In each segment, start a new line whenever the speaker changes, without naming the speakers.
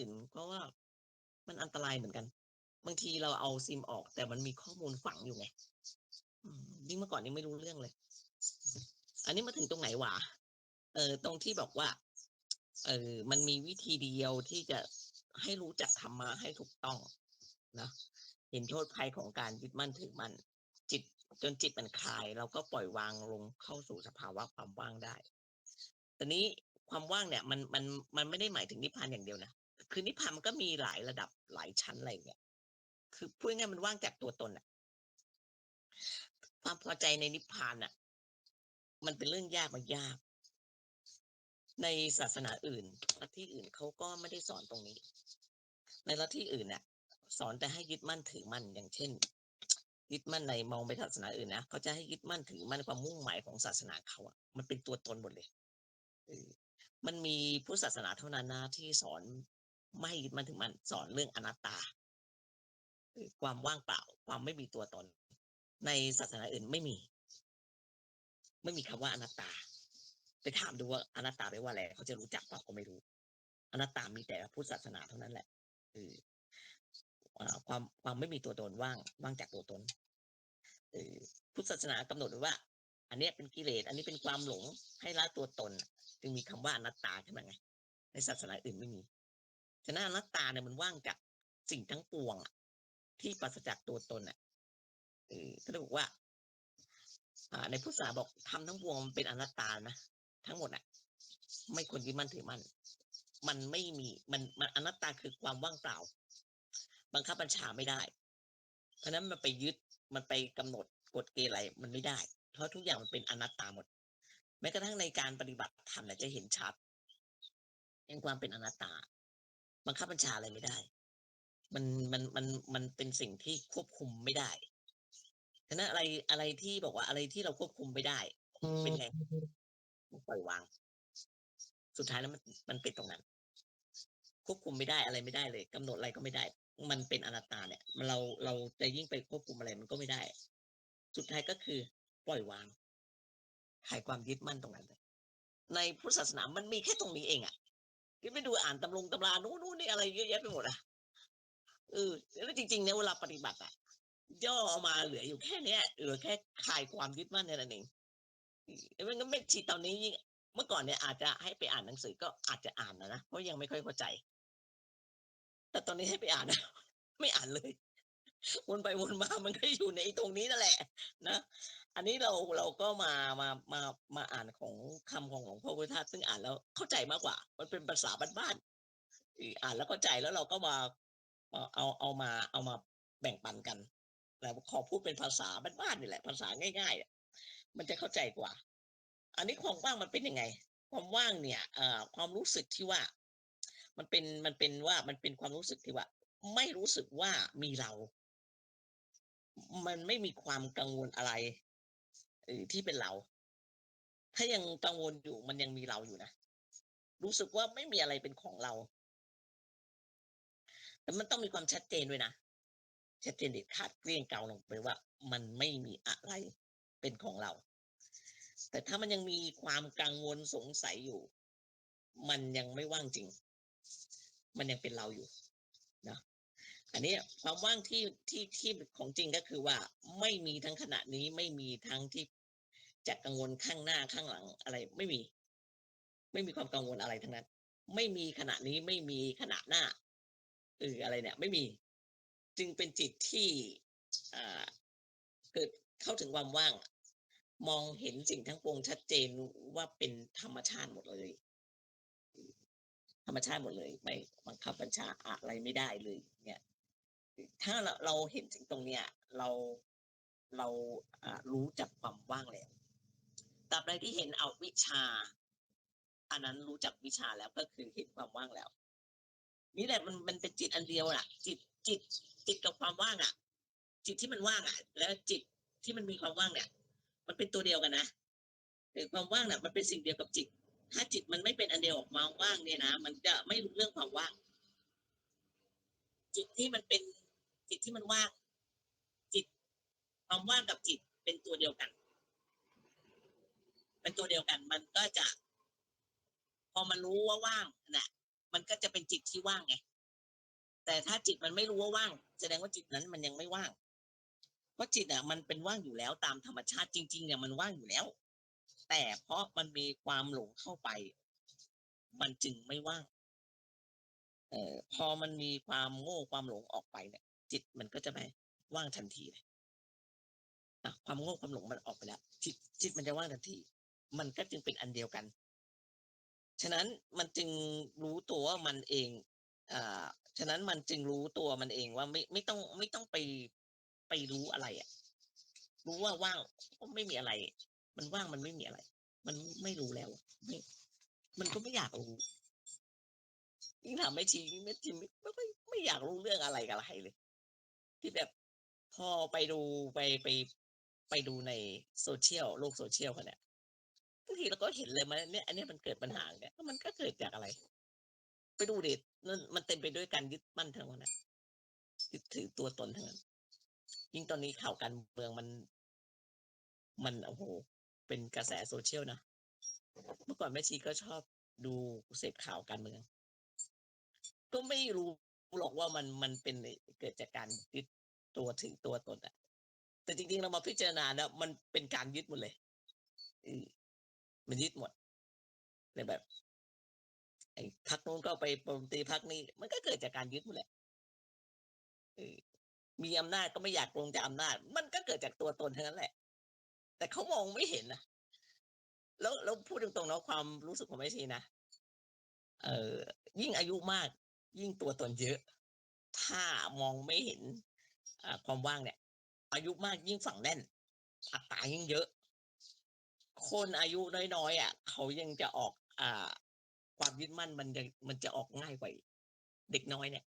อื่นก็ว่ามันอันตรายเหมือนกัน บางทีเราเอาซิมออก แต่มันมีข้อมูลฝังอยู่ไงยิ่งเมื่อก่อนยังไม่รู้เรื่องเลย อันนี้มาถึงตรงไหนวะเออ ตรงที่บอกว่า เออ มันมีวิธีเดียวที่จะให้รู้จักธรรมะให้ถูกต้องนะเห็นโทษภัยของการยึดมั่นถือมั่นจิตจนจิตมันคลาย เราก็ปล่อยวางลงเข้าสู่สภาวะความว่างได้ตอนนี้ความว่างเนี่ย มันมันมันไม่ได้หมายถึงนิพพานอย่างเดียวนะ คือนิพพานมันก็มีหลายระดับหลายชั้นอะไรเงี้ยคือพูดง่ายมันว่างจากตัวตนอะความพอใจในนิพพานอะมันเป็นเรื่องยากมันยาก ในศาสนาอื่นลัทธิอื่นเขาก็ไม่ได้สอนตรงนี้ ในลัทธิอื่นเนี่ยสอนแต่ให้ยึดมั่นถือมั่นอย่างเช่น ยึดมั่นในมองไปศาสนาอื่นนะเขาจะให้ยึดมั่นถือมั่นความมุ่งหมายของศาสนาเขาอะมันเป็นตัวตนหมดเลยมันมีพุทธศาสนาเท่านั้นนะที่สอน ไม่มันถือมั่นสอนเรื่องอนัตตาความว่างเปล่า ความไม่มีตัวตน ในศาสนาอื่นไม่มี ไม่มีคำว่าอนัตตา ไปถามดูว่าอนัตตาแปลว่าอะไรเขาจะรู้จักเปล่าก็ไม่รู้ อนัตตามีแต่พุทธศาสนาเท่านั้นแหละเออความความไม่มีตัวตนว่าง ว่างจากตัวตนพุทธศาสนากำหนดว้ว่า อันนี้เป็นกิเลส อันนี้เป็นความหลงให้ละตัวตน จึงมีคำว่าอนัตตาขึ้นมาไงในศาสนาอื่นไม่มี ฉะนั้นอนัตตาเนี่ยมันว่างจากสิ่งทั้งปวงที่ปราศจากตัวตนอะเออก็เลยบอกว่า อ่า ในพุทธศาสนาบอกทำทั้งปวงมันเป็นอนัตตานะทั้งหมดอะ ไม่ควรยึดมั่นถือมั่นมันไม่มีมันมันอนัตตาคือความว่างเปล่า บังคับบัญชาไม่ได้ เพราะฉะนั้นมันไปยึดมันไปกำหนดกฎเกณฑ์อะไรมันไม่ได้ เพราะทุกอย่างมันเป็นอนัตตาหมด แม้กระทั่งในการปฏิบัติธรรมเนี่ยจะเห็นชัดในความเป็นอนัตตา บังคับบัญชาอะไรไม่ได้ มันมันมันมันเป็นสิ่งที่ควบคุมไม่ได้ฉะนั้นอะไรอะไรที่บอกว่าอะไรที่เราควบคุมไม่ได้ เป็นไงปล่อยวาง สุดท้ายแล้วมันมันเป็นตรงนั้น ควบคุมไม่ได้อะไรไม่ได้เลยกำหนดอะไรก็ไม่ได้ มันเป็นอนัตตาเนี่ยมันเราเราจะยิ่งไปควบคุมอะไรมันก็ไม่ได้ สุดท้ายก็คือ ปล่อยวางหายความยึดมั่นตรงนั้นเลยในพุทธศาสนามันมีแค่ตรงนี้เองอะ ที่ไปดูอ่านตำรงตำรานู้นนู่นนี่อะไรเยอะแยะไปหมดอะเออแล้วจริงๆเนี่ยเวลาปฏิบัติอะย่อออกมาเหลืออยู่แค่เนี้ยเหลือแค่คลายความยึดมั่นในี่นั่นเองแล้วมันก็ไม่ชีตอนนี้ยิ่งเมื่อก่อนเนี่ยอาจจะให้ไปอ่านหนังสือก็อาจจะอ่านนะนะเพราะยังไม่ค่อยเข้าใจ แต่ตอนนี้ให้ไปอ่านนะไม่อ่านเลย วนไปวนมามันก็อยู่ในไอ้ตรงนี้นั่นแหละ นะ อันนี้เราเราก็มามามามาอ่านของคำของหลวงพ่อพุทธาซึ่งอ่านแล้วเข้าใจมากกว่า มันเป็นภาษาบ้านๆอ่านแล้วเข้าใจแล้วเราก็มาเอาเอาเอามาเอามาแบ่งปันกันแล้วขอพูดเป็นภาษาบ้านๆนี่แหละ ภาษาง่ายๆมันจะเข้าใจกว่า อันนี้ความว่างมันเป็นยังไง ความว่างเนี่ยเอ่อความรู้สึกที่ว่า มันเป็นมันเป็นว่ามันเป็นความรู้สึกที่ว่า ไม่รู้สึกว่ามีเรา มันไม่มีความกังวลอะไรอที่เป็นเรา ถ้ายังกังวลอยู่มันยังมีเราอยู่นะ รู้สึกว่าไม่มีอะไรเป็นของเราแต่มันต้องมีความชัดเจนด้วยนะ ชัดเจนเด็ดขาดเกลี้ยงเกาลงไปว่า มันไม่มีอะไรเป็นของเรา แต่ถ้ามันยังมีความกังวลสงสัยอยู่ มันยังไม่ว่างจริง มันยังเป็นเราอยู่ อันนี้ความว่างที่ที่ที่ของจริงก็คือว่าไม่มีทั้งขณะนี้ไม่มีทั้งที่จะกังวลข้างหน้าข้างหลังอะไร ไม่มี ไม่มีความกังวลอะไรทั้งนั้น ไม่มีขณะนี้ไม่มีขณะหน้าเอออะไรเนี่ย ไม่มี จึงเป็นจิตที่อ่าเกิดเข้าถึงความว่าง มองเห็นสิ่งทั้งปวงชัดเจนว่าเป็นธรรมชาติหมดเลย ธรรมชาติหมดเลย ไม่บังคับบัญชาอะไรไม่ได้เลย เนี่ย ถ้าเราเราเห็นสิ่งตรงเนี้ย เราเราอ่ารู้จักความว่างแล้วตราบใดที่เห็นเอาวิชา อันนั้นรู้จักวิชาแล้วก็คือเห็นความว่างแล้ว นี่แหละมันมันเป็นจิตอันเดียวน่ะ จิตจิตจิตกับความว่างอะ จิตที่มันว่างอะ แล้วจิตที่มันมีความว่างเนี่ย มันเป็นตัวเดียวกันนะแต่ความว่างน่ะ มันเป็นสิ่งเดียวกับจิต ถ้าจิตมันไม่เป็นอันเดียวออกมาว่างเนี่ยนะมันจะไม่รู้เรื่องความว่าง จิตที่มันเป็น จิตที่มันว่างจิตความว่างกับจิตเป็นตัวเดียวกัน เป็นตัวเดียวกัน มันก็จะ พอมันรู้ว่าว่างนะมันก็จะเป็นจิตที่ว่างไงแต่ถ้าจิตมันไม่รู้ว่าว่าง แสดงว่าจิตนั้นมันยังไม่ว่าง เพราะจิตอะ มันเป็นว่างอยู่แล้วตามธรรมชาติจริง ๆ เนี่ยมันว่างอยู่แล้ว แต่เพราะมันมีความหลงเข้าไป มันจึงไม่ว่างเอ่อพอมันมีความโง่ความหลงออกไปเนี่ย จิตมันก็จะไปว่างทันทีเลยอะความโง่ความหลงมันออกไปแล้วจิตจิตมันจะว่างทันที มันก็จึงเป็นอันเดียวกัน ฉะนั้นมันจึงรู้ตัวว่ามันเองอ่าฉะนั้นมันจึงรู้ตัวมันเองว่าไม่ไม่ต้องไม่ต้องไปไปรู้อะไรอะ รู้ว่าว่างไม่มีอะไร มันว่างมันไม่มีอะไร มันไม่รู้แล้วไม่มันก็ไม่อยากรู้ยิ่งถามไม่ชีไม่ชีไม่ไม่ไม่ไม่อยากรู้เรื่องอะไรกับอะไรเลย ที่แบบพอไปดูไปไปไปดูในโซเชียลโลกโซเชียลเขาเนี่ยบางทีเราก็เห็นเลยมันเนี่ยอันนี้มันเกิดปัญหาเนี่ยมันก็เกิดจากอะไร ไปดูดินั่นมันเต็มไปด้วยการยึดมั่นทั้งนั้นนะยึดถือตัวตนทั้งนั้น ยิ่งตอนนี้ข่าวการเมืองมัน มันโอ้โห เป็นกระแสโซเชียลนะเมื่อก่อนแม่ชีก็ชอบดูเสพข่าวการเมือง ก็ไม่รู้ หรอกว่ามันมันเป็นเกิดจากการยึดตัวถือตัวตนอะแต่จริงๆเรามาพิจารณาแล้วมันเป็นการยึดหมดเลยอืมันยึดหมดในแบบ ไอ้พักนู้นก็ไปโจมตีพักนี้ มันก็เกิดจากการยึดหมดแหละมีอำนาจก็ไม่อยากลงจากอำนาจ มันก็เกิดจากตัวตนเทั้งนั้นแหละ แต่เขามองไม่เห็นนะแล้วแล้วพูดตรงๆเนาะความรู้สึกของแม่ชีนะเอ่อยิ่งอายุมาก ยิ่งตัวตนเยอะ ถ้ามองไม่เห็นความว่างเนี่ย อายุมากยิ่งฝังแน่นอัตรายิ่งเยอะ คนอายุน้อยๆอะ เขายังจะออก อ่า ความยึดมั่นมันจะมันจะออกง่ายกว่าเด็กน้อยเนี่ย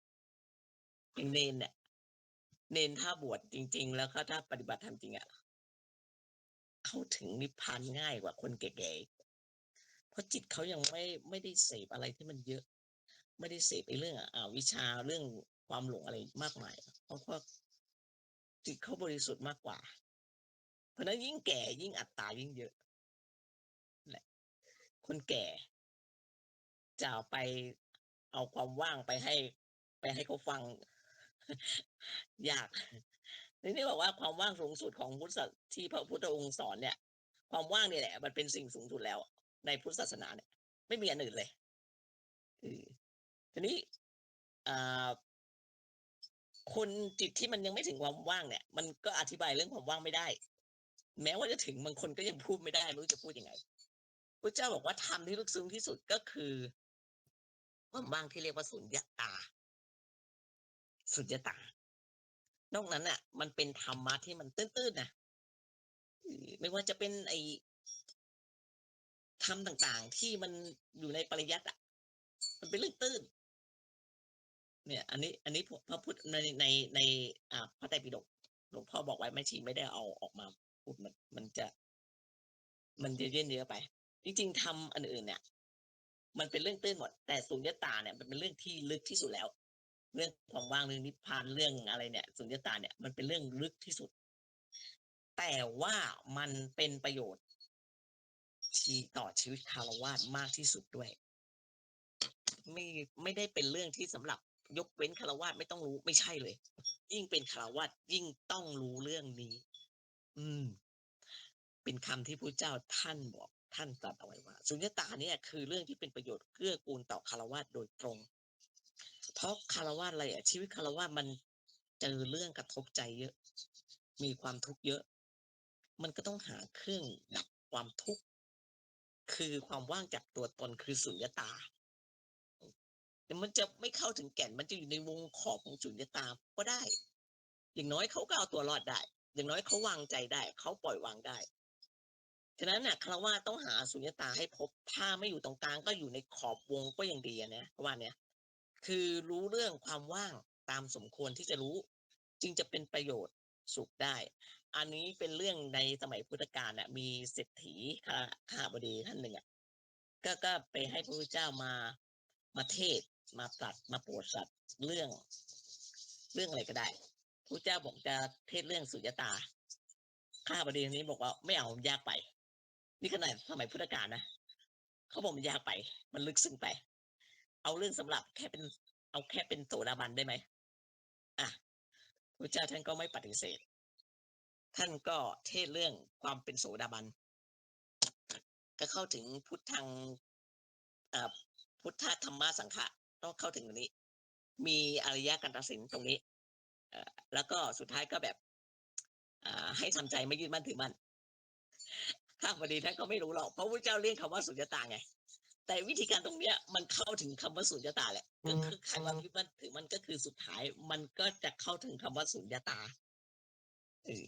อย่างเนนเนี่ยเนนถ้าบวชจริง ๆ แล้วก็ถ้าปฏิบัติธรรมจริงอะเข้าถึงนิพพานง่ายกว่าคนแก่ๆเพราะจิตเขายังไม่ไม่ได้เสพอะไรที่มันเยอะ ไม่ได้เสพไอ้เรื่องอวิชาเรื่องความหลงอะไรมากมายเพราะว่าจิตเขาบริสุทธิ์มากกว่า เพราะนั้นยิ่งแก่ยิ่งอัตตายิ่งเยอะแหละคนแก่จะไปเอาความว่างไปให้ ไปให้เขาฟังยากทีนี้บอกว่าความว่างสูงสุดของพุทธที่พระพุทธองค์สอนเนี่ย ความว่างนี่แหละ มันเป็นสิ่งสูงสุดแล้ว ในพุทธศาสนาเนี่ย ไม่มีอันอื่นเลยออ ทีนี้คนจิตที่มันยังไม่ถึงความว่างเนี่ย มันก็อธิบายเรื่องความว่างไม่ได้ แม้ว่าจะถึงบางคนก็ยังพูดไม่ได้ไม่รู้จะพูดยังไงพระเจ้าบอกว่าธรรมที่ลึกซึ้งที่สุดก็คือความว่างที่เรียกว่าสุญญตา สุญญตา นอกนั้นอะ มันเป็นธรรมะที่มันตื้นๆนะไม่ว่าจะเป็นไอ้ธรรมต่างๆ ที่มันอยู่ในปริยัติอะ มันเป็นเรื่องตื้น เนี่ย อันนี้ อันนี้พระพุทธในในในอ่าพระไตรปิฎกหลวงพ่อบอกไว้แม่ชีไม่ได้เอาออกมาพูดมัน มันจะ มันจะเย็นเยอะไป จริงๆธรรมอันอื่นเนี่ย มันเป็นเรื่องตื้นหมด แต่สุญญตาเนี่ยมันเป็นเรื่องที่ลึกที่สุดแล้ว เรื่องความว่างเรื่องนิพพานเรื่องอะไรเนี่ยสุญญตาเนี่ยมันเป็นเรื่องลึกที่สุด แต่ว่ามันเป็นประโยชน์ที่ต่อชีวิตคารวาสมากที่สุดด้วย ไม่ไม่ได้เป็นเรื่องที่สำหรับ ยกเว้นคารวาสไม่ต้องรู้ไม่ใช่เลย ยิ่งเป็นคารวาสยิ่งต้องรู้เรื่องนี้ อืม เป็นคำที่พระเจ้าท่านบอกท่านตรัสเอาไว้ว่า สุญญตาเนี่ยคือเรื่องที่เป็นประโยชน์เกื้อกูลต่อคารวาสโดยตรง เพราะคารวาสอะไรอะชีวิตคารวาสมันเจอเรื่องกระทบใจเยอะ มีความทุกข์เยอะ มันก็ต้องหาเครื่องดับความทุกข์คือความว่างจากตัวตนคือสุญญตา แต่มันจะไม่เข้าถึงแก่น มันจะอยู่ในวงขอบของสุญญตาก็ได้ อย่างน้อยเขาก็เอาตัวรอดได้ อย่างน้อยเขาวางใจได้ เขาปล่อยวางได้ ฉะนั้นน่ะคารวะต้องหาสุญญตาให้พบ ถ้าไม่อยู่ตรงกลางก็อยู่ในขอบวงก็ยังดีอะนะเพราะว่าเนี่ยคือรู้เรื่องความว่างตามสมควรที่จะรู้ จึงจะเป็นประโยชน์สุขได้ อันนี้เป็นเรื่องในสมัยพุทธกาลน่ะ มีเศรษฐีข้าบดีท่านหนึ่งอะก็ก็ไปให้พระพุทธเจ้ามามาเทศ มาตรัสมาโปรดสัตว์เรื่อง เรื่องอะไรก็ได้พระเจ้าบอกจะเทศเรื่องสุญญตา ข้าบดีนนี้บอกว่าไม่เอายากไป นี่ขนาดสมัยพุทธกาลนะเขาบอกมันยากไป มันลึกซึ้งไป เอาเรื่องสำหรับแค่เป็น เอาแค่เป็นโสดาบันได้ไหมอะพระเจ้าท่านก็ไม่ปฏิเสธ ท่านก็เทศเรื่องความเป็นโสดาบัน ก็เข้าถึงพุทธังอ่อพุทธธรรมะสังฆะ ต้องเข้าถึงตรงนี้ มีอริยกันตสินตรงนี้เอ่อแล้วก็สุดท้ายก็แบบอ่าให้ทำใจไม่ยึดมั่นถือมั่นข้าพอดีท่านก็ไม่รู้หรอกเพราะพระเจ้าเรียกคำว่าสุญญตาไง แต่วิธีการตรงเนี้ยมันเข้าถึงคำว่าสุญญตาแหละก็คือใครว่ายึดมั่นถือมันก็คือสุดท้าย มันก็จะเข้าถึงคำว่าสุญญตาเออ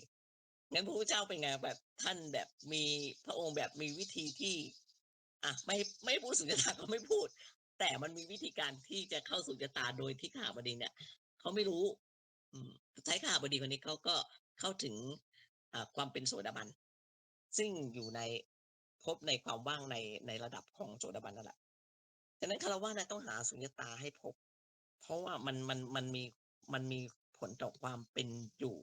งั้นพระพุทธเจ้าเป็นไงแบบท่านแบบมีพระองค์แบบมีวิธีที่ อะไม่ไม่พูดสุญญตาก็ไม่พูด แต่มันมีวิธีการที่จะเข้าสุญญตาโดยที่ข้าวบดีเนี่ยเขาไม่รู้อืมสุดท้ายข้าบดีคนนี้เขาก็เข้าถึงความเป็นโสดาบัน ซึ่งอยู่ในพบในความว่างในในระดับของโสดาบันนั่นแหละฉะนั้นคารวะนะต้องหาสุญญตาให้พบ เพราะว่ามันมันมันมีมันมีผลต่อความเป็นอยู่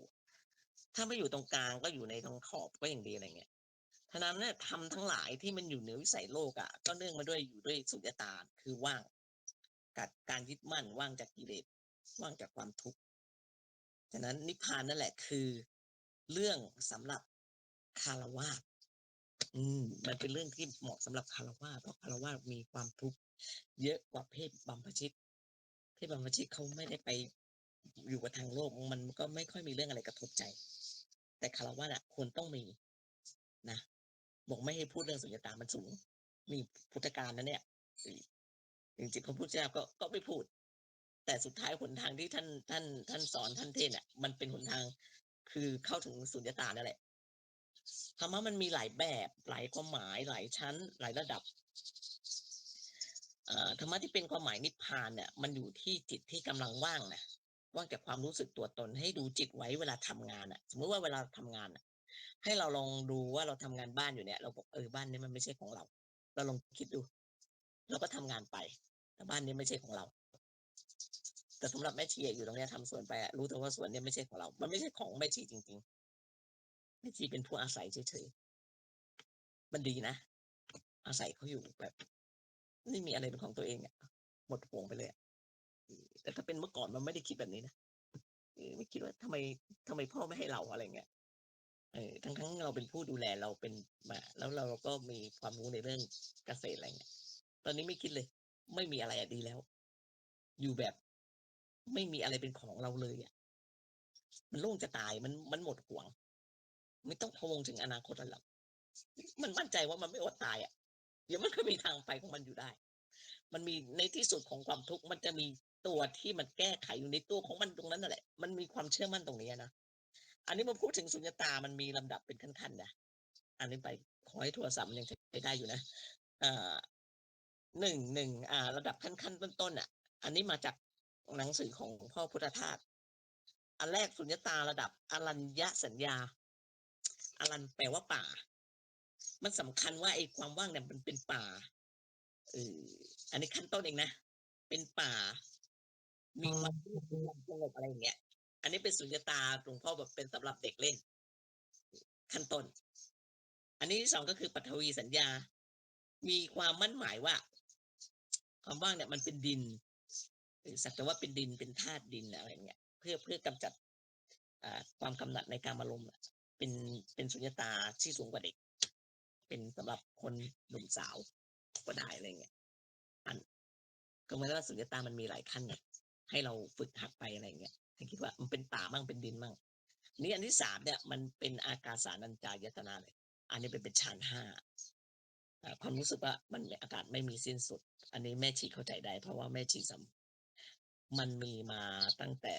ถ้าไม่อยู่ตรงกลางก็อยู่ในตรงขอบก็อย่างดีอะไรเงี้ย ฉะนั้นเนี่ยทำทั้งหลายที่มันอยู่เหนือวิสัยโลกอะ ก็เนื่องมาด้วยอยู่ด้วยสุญญตาคือว่างกับการยึดมั่นว่างจากกิเลสว่างจากความทุกข์ฉะนั้นนิพพานนั่นแหละคือ เรื่องสำหรับคารวะอืมมันเป็นเรื่องที่เหมาะสำหรับคารวะเพราะคารวะมีความทุกข์เยอะกว่าเพศบัมพชิต เพศบัมพชิตเขาไม่ได้ไปอยู่กับทางโลกมันก็ไม่ค่อยมีเรื่องอะไรกระทบใจ แต่คารวะน่ะควรต้องมีนะ บอกไม่ให้พูดเรื่องสุญญตามันสูงมีพุทธการนะเนี่ยจริงๆพระพุทธเจ้าก็ก็ไม่พูด แต่สุดท้ายหนทางที่ท่านท่าน ท่านสอนท่านเทศน์เนี่ยมันเป็นหนทางคือเข้าถึงสุญญตานั่นแหละธรรมะมันมีหลายแบบหลายความหมายหลายชั้น หลายระดับธรรมะที่เป็นความหมายนิพพานเนี่ยมันอยู่ที่จิตที่กำลังว่างนะว่างจากความรู้สึกตัวตนให้ดูจิตไว้เวลาทำงานอะ สมมติว่าเวลาทำงานอะ ให้เราลองดูว่าเราทำงานบ้านอยู่เนี่ย เราบอกเออบ้านนี้มันไม่ใช่ของเรา เราลองคิดดู เราก็ทำงานไป แต่บ้านนี้ไม่ใช่ของเรา แต่สำหรับแม่ชีอยู่ตรงเนี้ยทำสวนไปรู้แต่ว่าสวนเนี้ยไม่ใช่ของเรา มันไม่ใช่ของแม่ชีจริง ๆ แม่ชีเป็นผู้อาศัยเฉยๆมันดีนะอาศัยเขาอยู่แบบไม่มีอะไรเป็นของตัวเองอะหมดห่วงไปเลยแต่ถ้าเป็นเมื่อก่อนมันไม่ได้คิดแบบนี้นะไม่คิดว่าทำไมทำไมพ่อไม่ให้เราอะไรเงี้ย เออทั้งทั้งเราเป็นผู้ดูแลเราเป็นมาแล้วเราก็มีความรู้ในเรื่องเกษตรอะไรเงี้ยตอนนี้ไม่คิดเลย ไม่มีอะไรอะดีแล้ว อยู่แบบไม่มีอะไรเป็นของเราเลยอะมันโล่งจะตายมันมันหมดห่วง ไม่ต้องพะวงถึงอนาคตแล้วหรอกมันมั่นใจว่ามันไม่อดตายอะเดี๋ยวมันก็มีทางไปของมันอยู่ได้ มันมีในที่สุดของความทุกข์มันจะมีตัวที่มันแก้ไขอยู่ในตัวของมันตรงนั้นนั่นแหละ มันมีความเชื่อมั่นตรงนี้นะ อันนี้มาพูดถึงสุญญตามันมีลำดับเป็นขั้นๆนะอันนี้ไปขอให้โทรศัพท์มันยังใช้ได้อยู่นะอ่าหนึ่งหนึ่งอ่า ระดับขั้นๆต้นๆอะ อันนี้มาจากหนังสือของพ่อพุทธทาสอันแรกสุญญตาระดับอรัญญสัญญาอรันแปลว่าป่า มันสำคัญว่าไอ้ความว่างเนี่ยมันเป็นป่าเอออันนี้ขั้นต้นเองนะเป็นป่า มีความสงบอะไรอย่างเงี้ย อันนี้เป็นสุญญตาหลวงพ่อแบบเป็นสำหรับเด็กเล่น ขั้นต้น อันนี้ที่สองก็คือปัทวีสัญญา มีความมั่นหมายว่า ความว่างเนี่ยมันเป็นดินสักแต่ว่าเป็นดินเป็นธาตุดินอะไรเงี้ย เพื่อเพื่อกำจัดอ่าความกำหนัดในการอารมณ์เป็นเป็นสุญญตาที่สูงกว่าเด็ก เป็นสำหรับคนหนุ่มสาวก็ได้อะไรเงี้ยอันก็เหมือนกับว่าสุญญตามันมีหลายขั้นไงให้เราฝึกหัดไปอะไรเงี้ย คิดว่ามันเป็นป่ามั่งเป็นดินมั่งนี่อันที่สามเนี่ยมันเป็นอากาสานัญจายตนาเลย อันนี้เป็นเป็นฌานห้าความรู้สึกว่ามันอากาศไม่มีสิ้นสุด อันนี้แม่ชีเข้าใจได้ เพราะว่าแม่ชีสัมมันมีมาตั้งแต่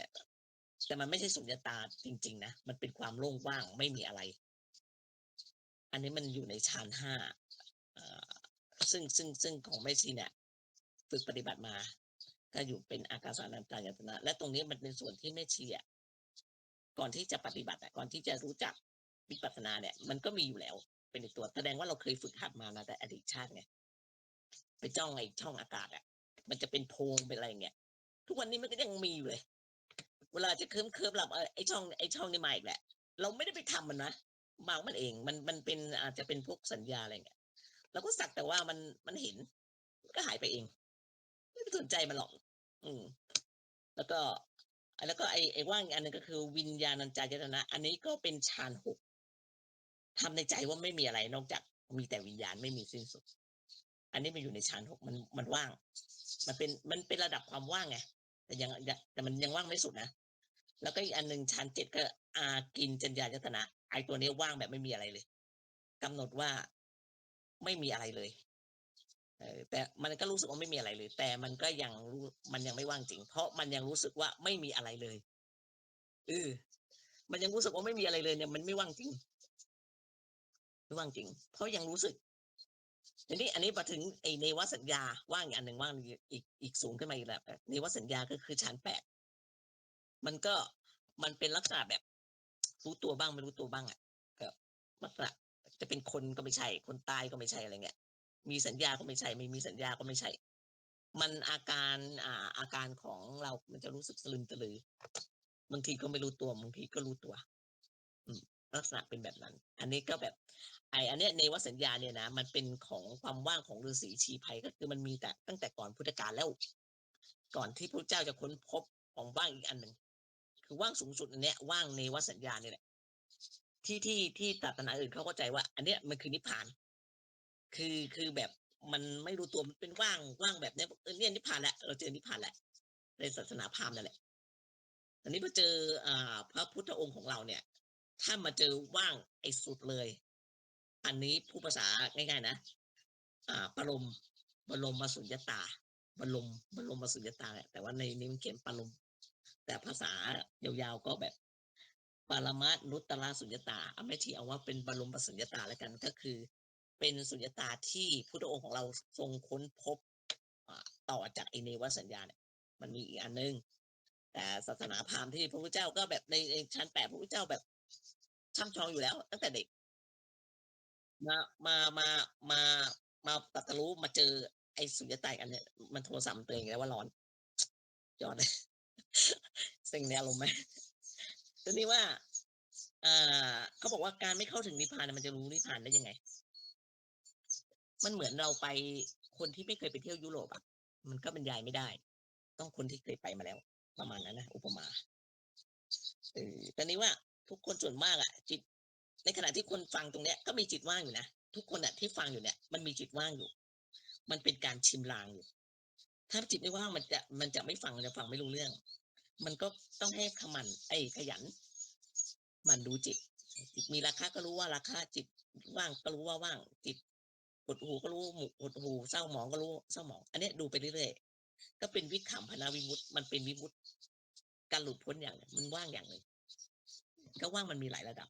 แต่มันไม่ใช่สุญญตาจริง ๆ นะมันเป็นความโล่งว่างไม่มีอะไร อันนี้มันอยู่ในฌานห้าซึ่งซึ่งซึ่งของแม่ชีเนี่ยฝึกปฏิบัติมา ก็อยู่เป็นอากาสานัญจายตนะ และตรงนี้มันเป็นส่วนที่แม่เชีอะก่อนที่จะปฏิบัติก่อนที่จะรู้จักวิปัสสนาเนี่ย มันก็มีอยู่แล้ว เป็นในตัว แสดงว่าเราเคยฝึกหัดมานะแต่อดีตชาติไงไปจ้องไอ้ช่องอากาศอะ มันจะเป็นโพงเป็นอะไรเงี้ยทุกวันนี้มันก็ยังมีอยู่เลย เวลาจะเคิมเคิมหลับเอไอ้ช่องไอ้ช่องนี่มาอีกแหละ เราไม่ได้ไปทำมันนะบามันเอง มันมันเป็นอาจจะเป็นพวกสัญญาอะไรเงี้ยเราก็สักแต่ว่ามันมันเห็น ก็หายไปเอง ไม่สนใจมันหรอก อืม แล้วก็แล้วก็ไอ้ไอ้ว่างอีกอันหนึงก็คือวิญญาณัญจายตนะ อันนี้ก็เป็นฌานหกทำในใจว่าไม่มีอะไรนอกจากมีแต่วิญญาณไม่มีสิ้นสุด อันนี้มันอยู่ในฌานหกมันมันว่าง มันเป็นมันเป็นระดับความว่างไงแต่ยังยังแต่มันยังว่างไม่สุดนะแล้วก็อีกอันหนึ่งชั้นเจ็ดก็อากินจัญญายตนะไอตัวนี้ว่างแบบไม่มีอะไรเลยกำหนดว่าไม่มีอะไรเลย เออแต่มันก็รู้สึกว่าไม่มีอะไรเลย แต่มันก็ยังรู้มันยังไม่ว่างจริง เพราะมันยังรู้สึกว่าไม่มีอะไรเลยเออมันยังรู้สึกว่าไม่มีอะไรเลยเนี่ยมันไม่ว่างจริงไม่ว่างจริง เพราะยังรู้สึกทีนี้อันนี้มาถึงไอเนวสัญญาว่างอีกอันหนึ่งว่างอีกอีกสูงขึ้นมาอีกแล้วเนวสัญญาก็คือชั้นแปดมันก็มันเป็นลักษณะแบบรู้ตัวบ้างไม่รู้ตัวบ้างอะก็ลักษณะจะเป็นคนก็ไม่ใช่ คนตายก็ไม่ใช่อะไรเงี้ย มีสัญญาก็ไม่ใช่ ไม่มีสัญญาก็ไม่ใช่ มันอาการอ่าอาการของเรา มันจะรู้สึกสลึมสลือบางทีก็ไม่รู้ตัวบางทีก็รู้ตัว อืมลักษณะเป็นแบบนั้น อันนี้ก็แบบ ไออันเนี้ยเนวสัญญาเนี่ยนะ มันเป็นของความว่างของฤาษีชีภัยก็คือมันมีแต่ตั้งแต่ก่อนพุทธกาลแล้ว ก่อนที่พระเจ้าจะค้นพบของว่างอีกอันหนึ่งคือว่างสูงสุดอันเนี้ยว่างเนวสัญญาเนี่ยแหละที่ที่ที่ศาสนาอื่นเขาเข้าใจว่า อันเนี้ยมันคือนิพพาน คือคือแบบมันไม่รู้ตัวมันเป็นว่างว่างแบบเนี้ยเออเนี่ยนิพพานแหละเราเจอนิพพานแหละในศาสนาพราหมณ์นั่นแหละอันนี้พอเจออ่าพระพุทธองค์ของเราเนี่ย ถ้ามาเจอว่างไอ้สุดเลย อันนี้ผู้ภาษาง่ายๆนะ อ่าปรมบรมมาสุญญตาบรมบรมมาสุญญตาแต่ว่าในนี้มันเขียนปรมแต่ภาษายาวๆก็แบบปรมัตถ์นุตตราสุญญตาเอาไม่ทีเอาว่าเป็นบรมสุญญตาแล้วกันก็คือ เป็นสุญญตาที่พุทธองค์ของเราทรงค้นพบต่อจากอเนวสัญญาเนี่ยมันมีอีกอันนึงแต่ศาสนาพราหมณ์ที่พระพุทธเจ้าก็แบบในในชั้นแปดพระพุทธเจ้าแบบช่ำชองอยู่แล้ว ตั้งแต่เด็ก มามามามามาตรัสรู้มาเจอไอ้สุญญตาอันเนี่ยมันโทรศัพท์ตัวเองแล้วว่าร้อนยอดเลยสิ่งในอารมณ์ไหมทีนี้ว่าเขาบอกว่าการไม่เข้าถึงนิพพานมันจะรู้นิพพานได้ยังไง มันเหมือนเราไปคนที่ไม่เคยไปเที่ยวยุโรปอะ มันก็บรรยายไม่ได้ ต้องคนที่เคยไปมาแล้ว ประมาณนั้นนะอุปมาเออตอนนี้ว่าทุกคนส่วนมากอะ จิต ในขณะที่คนฟังตรงเนี้ย ก็มีจิตว่างอยู่นะทุกคนอะที่ฟังอยู่เนี่ย มันมีจิตว่างอยู่ มันเป็นการชิมลางอยู่ ถ้าจิตไม่ว่างมันจะมันจะไม่ฟังจะฟังไม่รู้เรื่อง มันก็ต้องให้ขมัน ไอ้ขยัน มันดูจิตจิตมีราคาก็รู้ว่าราคาจิตว่างก็รู้ว่าว่าง จิต หดหูก็รู้หมหดหูเศร้าหมองก็รู้เศร้าหมอง อันนี้ดูไปเรื่อยๆก็เป็นวิขำพนาวิมุตติมันเป็นวิมุตติการหลุดพ้นอย่างหนึ่งมันว่างอย่างหนึ่งก็ว่างมันมีหลายระดับ